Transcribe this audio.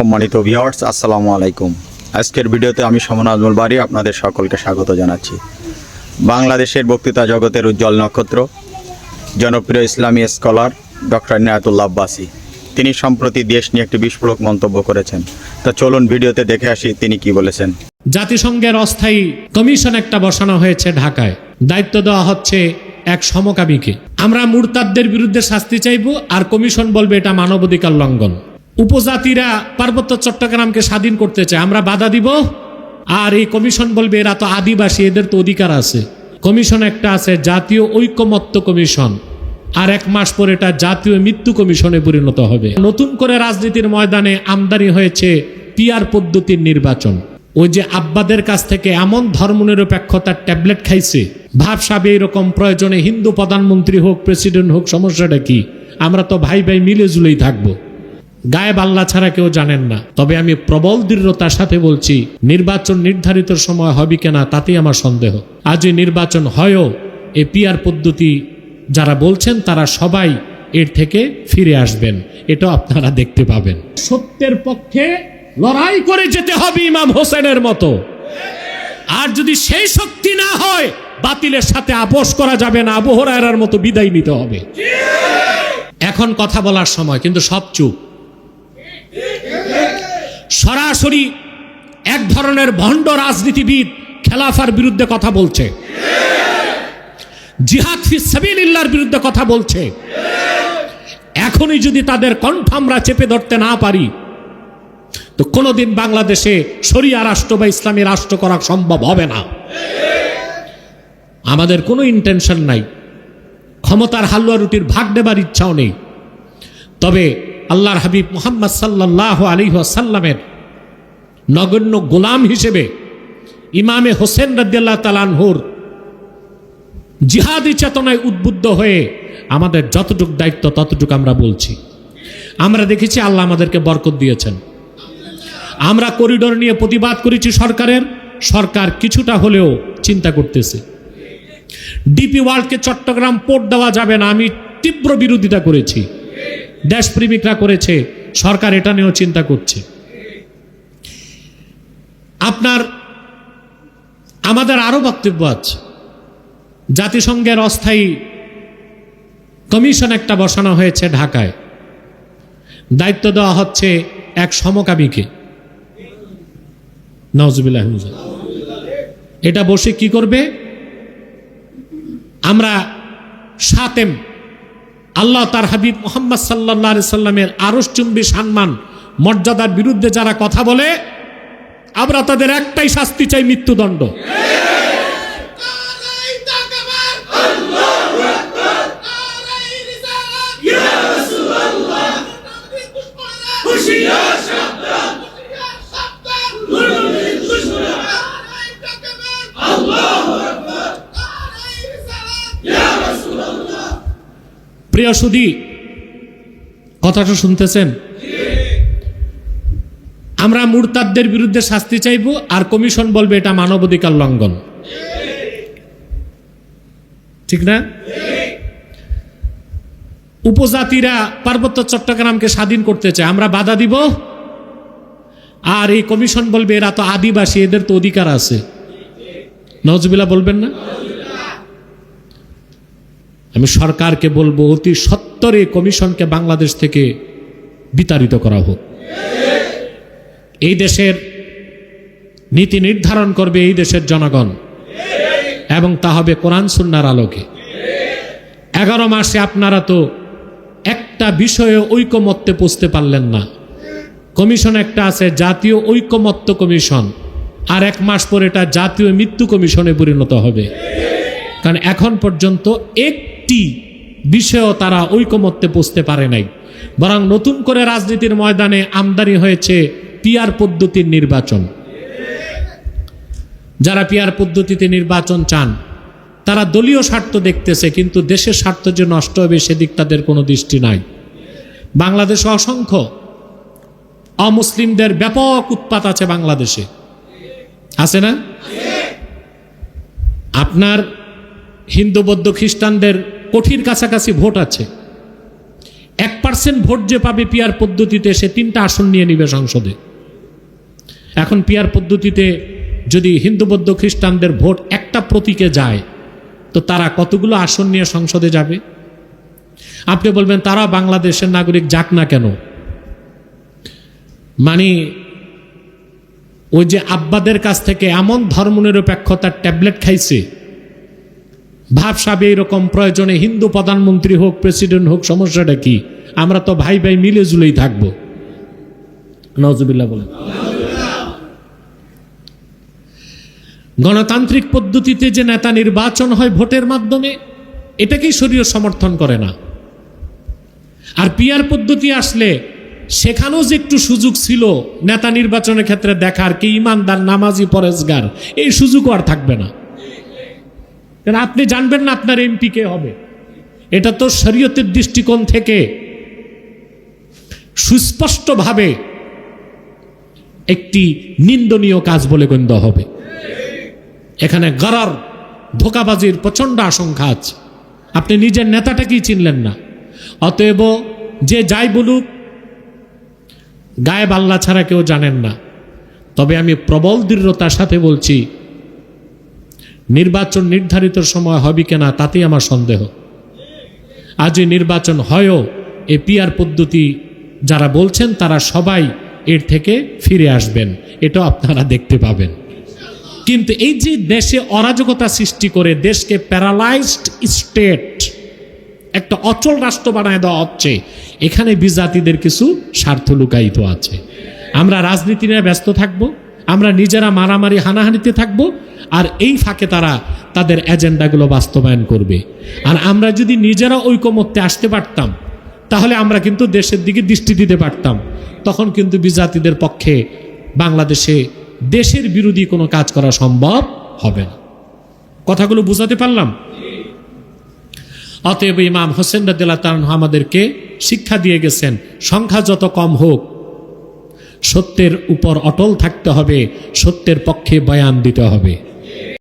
সম্মানিত ভিউয়ার্স আসসালামু আলাইকুম। আজকের ভিডিওতে আমি সমন আজমল বাড়ি আপনাদের সকলকে স্বাগত জানাচ্ছি। বাংলাদেশের বক্তৃতা জগতের উজ্জ্বল নক্ষত্র, জনপ্রিয় ইসলামী স্কলার ডক্টর নিয়াতুল্লাহ আব্বাসী। তিনি সম্প্রতি দেশ নিয়ে একটি বিস্ফোরক মন্তব্য করেছেন। তা চলুন ভিডিওতে দেখে আসি তিনি কি বলেছেন। জাতিসংঘের অস্থায়ী কমিশন একটা বসানো হয়েছে ঢাকায়। দায়িত্ব দেওয়া হচ্ছে এক সমকামীকে। আমরা মুরতাদদের বিরুদ্ধে শাস্তি চাইব আর কমিশন বলবে এটা মানবাধিকার লঙ্ঘন। উপজাতিরা পার্বত্য চট্টগ্রামকে স্বাধীন করতে চায়। আমরা বাধা দিব। আর এই কমিশন বলবে, এরা তো আদিবাসী, এদের তো অধিকার আছে। কমিশন একটা আছে, জাতীয় ঐকমত্য কমিশন। আর এক মাস পর এটা জাতীয় মৃত্যু কমিশনে পরিণত হবে। নতুন করে রাজনীতির ময়দানে আমদানি হয়েছে পিয়ার পদ্ধতির নির্বাচন। ওই যে আব্বাদের কাছ থেকে এমন ধর্ম ধর্মনিরপেক্ষতার ট্যাবলেট খাইছে ভাবসাবে এরকম প্রয়োজনে হিন্দু প্রধানমন্ত্রী হোক, প্রেসিডেন্ট হোক, সমস্যাটা কি? আমরা তো ভাই ভাই মিলে জুলেই থাকব। গায়ে বাল্লা ছাড়া কেউ জানেন না। তবে আমি প্রবল দৃঢ়তার সাথে বলছি, নির্বাচন নির্ধারিত সময় হবে কিনা তাতেই আমার সন্দেহ। আজ নির্বাচন হয়ও এ পিয়ার পদ্ধতি যারা বলছেন তারা সবাই এর থেকে ফিরে আসবেন। এটাও আপনারা দেখতে পাবেন। সত্যের পক্ষে লড়াই করে যেতে হবে ইমাম হোসেনের মতো। আর যদি সেই শক্তি না হয়, বাতিলের সাথে আপোষ করা যাবে না আবহরায়ের মতো বিদায় নিতে হবে। এখন কথা বলার সময়, কিন্তু সব চুপ। সরাসরি এক ধরনের ভণ্ড রাজনীতিবিদ খেলাফার বিরুদ্ধে কথা বলছে। জিহাদ ফি সাবিলিল্লাহর বিরুদ্ধে কথা বলছে। এখনই যদি তাদের কণ্ঠ আমরা চেপে ধরতে না পারি, তো কোনোদিন বাংলাদেশে শরিয়া রাষ্ট্র বা ইসলামী রাষ্ট্র করা সম্ভব হবে না। আমাদের কোনো ইন্টেনশন নাই। ক্ষমতার হালুয়া রুটির ভাগ নেবার ইচ্ছাও নেই। তবে আল্লাহর হাবিব মোহাম্মদ সাল্লাহ আলী সাল্লামের নগণ্য গোলাম হিসেবে ইমামে হোসেন রদ্দাল্লাহ তালানহুর জিহাদি চেতনায় উদ্বুদ্ধ হয়ে আমাদের যতটুক দায়িত্ব, ততটুকু আমরা বলছি। আমরা দেখেছি আল্লাহ আমাদেরকে বরকত দিয়েছেন। আমরা করিডোর নিয়ে প্রতিবাদ করেছি সরকারের, সরকার কিছুটা হলেও চিন্তা করতেছে। ডিপি ওয়ার্ল্ডকে চট্টগ্রাম পোর্ট দেওয়া যাবে না, আমি তীব্র বিরোধিতা করেছি। দেশপ্রেমিকরা করেছে, সরকার এটা নিয়েও চিন্তা করছে। আপনার, আমাদের আরও বক্তব্য আছে। জাতিসংঘের অস্থায়ী কমিশন একটা বসানো হয়েছে ঢাকায়। দায়িত্ব দেওয়া হচ্ছে এক সমকামীকে। নজবিল্লাহ এটা বসে কি করবে? আমরা সাতেম, আল্লাহ তার হাবিব মোহাম্মদ সাল্লাহ সাল্লামের আরসচুম্বী সম্মান, মর্যাদার বিরুদ্ধে যারা কথা বলে আমরা তাদের একটাই শাস্তি চাই মৃত্যুদণ্ড। প্রিয় সুদী কথাটা শুনতেছেন? আমরা মুরতাদদের বিরুদ্ধে শাস্তি চাইব আর কমিশন বলবে এটা মানবাধিকার লঙ্ঘন। ঠিক না? উপজাতিরা পার্বত্য চট্টগ্রামকে স্বাধীন করতে চায়, আমরা বাধা দিব। আর এই কমিশন বলবে এরা তো আদিবাসী, এদের তো অধিকার আছে। নজবিলা বলবেন না? আমি সরকারকে বলব অতি সত্তরে কমিশনকে বাংলাদেশ থেকে বিতাড়িত করা হোক। এই দেশের নীতি নির্ধারণ করবে এই দেশের জনগণ। এবং তা হবে কোরআন সুন্নার আলোকে। এগারো মাসে আপনারা তো একটা বিষয়ে ঐকমত্যে পৌঁছতে পারলেন না। কমিশন একটা আছে, জাতীয় ঐকমত্য কমিশন। আর এক মাস পর এটা জাতীয় মৃত্যু কমিশনে পরিণত হবে। কারণ এখন পর্যন্ত একটি বিষয়ও তারা ঐকমত্যে পৌঁছতে পারে নাই। বরং নতুন করে রাজনীতির ময়দানে আমদানি হয়েছে পিয়ার পদ্ধতির নির্বাচন। যারা পিয়ার পদ্ধতিতে নির্বাচন চান, তারা দলীয় স্বার্থ দেখতেছে, কিন্তু দেশের স্বার্থ যে নষ্ট হবে সেদিক তাদের কোনো দৃষ্টি নাই। বাংলাদেশে অসংখ্য অমুসলিমদের ব্যাপক উৎপাত আছে বাংলাদেশে। আছে না? আপনার হিন্দু, বৌদ্ধ, খ্রিস্টানদের কোঠির কাছাকাছি ভোট আছে। এক পার্সেন্ট ভোট যে পাবে পিয়ার পদ্ধতিতে, সে তিনটা আসন নিয়ে নিবে সংসদে। এখন পিয়ার পদ্ধতিতে যদি হিন্দু বৌদ্ধ খ্রিস্টানদের ভোট একটা প্রতীকে যায়, তো তারা কতগুলো আসন নিয়ে সংসদে যাবে? আপনি বলবেন, তারা বাংলাদেশের নাগরিক যাক না কেন? মানে ওই যে আব্বাদের কাছ থেকে এমন ধর্মনিরপেক্ষতার ট্যাবলেট খাইছে ভাবসাবে এরকম প্রয়োজনে হিন্দু প্রধানমন্ত্রী হোক, প্রেসিডেন্ট হোক, সমস্যাটা কি? আমরা তো ভাই ভাই মিলে জুলেই থাকব। নজবিল্লা বলেন। গণতান্ত্রিক পদ্ধতিতে যে নেতা নির্বাচন হয় ভোটের মাধ্যমে, এটাকেই শরীর সমর্থন করে না। আর পিয়ার পদ্ধতি আসলে সেখানেও যে একটু সুযোগ ছিল নেতা নির্বাচনের ক্ষেত্রে দেখার কি ইমানদার, নামাজি পরেজগার এই সুযোগও আর থাকবে না। কারণ আপনি জানবেন না আপনার এমপি কে হবে। এটা তো শরীয়তের দৃষ্টিকোণ থেকে সুস্পষ্টভাবে একটি নিন্দনীয় কাজ বলে গণ্য হবে। এখানে গরার, ধোকাবাজির প্রচণ্ড আশঙ্কা আছে। আপনি নিজের নেতাটাকেই চিনলেন না? অতএব যে যাই বলুক গায়ে বাল্লা ছাড়া কেউ জানেন না। তবে আমি প্রবল দৃঢ়তার সাথে বলছি, নির্বাচন নির্ধারিত সময় হবে কিনা তাতেই আমার সন্দেহ। আজ নির্বাচন হয়ও, এ পিয়ার পদ্ধতি যারা বলছেন তারা সবাই এর থেকে ফিরে আসবেন। এটাও আপনারা দেখতে পাবেন। কিন্তু এই যে দেশে অরাজকতা সৃষ্টি করে দেশকে প্যারালাইজড স্টেট, একটা অচল রাষ্ট্র বানায় দেওয়া হচ্ছে, এখানে বিজাতিদের কিছু স্বার্থ লুকায়িত আছে। আমরা রাজনীতি নিয়ে ব্যস্ত থাকব, আমরা নিজেরা মারামারি হানাহানিতে থাকব, আর এই ফাঁকে তারা তাদের এজেন্ডাগুলো বাস্তবায়ন করবে। আর আমরা যদি নিজেরা ঐকমত্যে আসতে পারতাম, তাহলে আমরা কিন্তু দেশের দিকে দৃষ্টি দিতে পারতাম। তখন কিন্তু বিজাতিদের পক্ষে বাংলাদেশে দেশের বিরোধী কোনো কাজ করা সম্ভব হবে না। কথাগুলো বুঝাতে পারলাম? অতএব ইমাম হোসেন রাদিল্লাহ তাআলা আমাদেরকে শিক্ষা দিয়ে গেছেন, সংখ্যা যত কম হোক, সত্যের উপর অটল থাকতে হবে, সত্যের পক্ষে বয়ান দিতে হবে।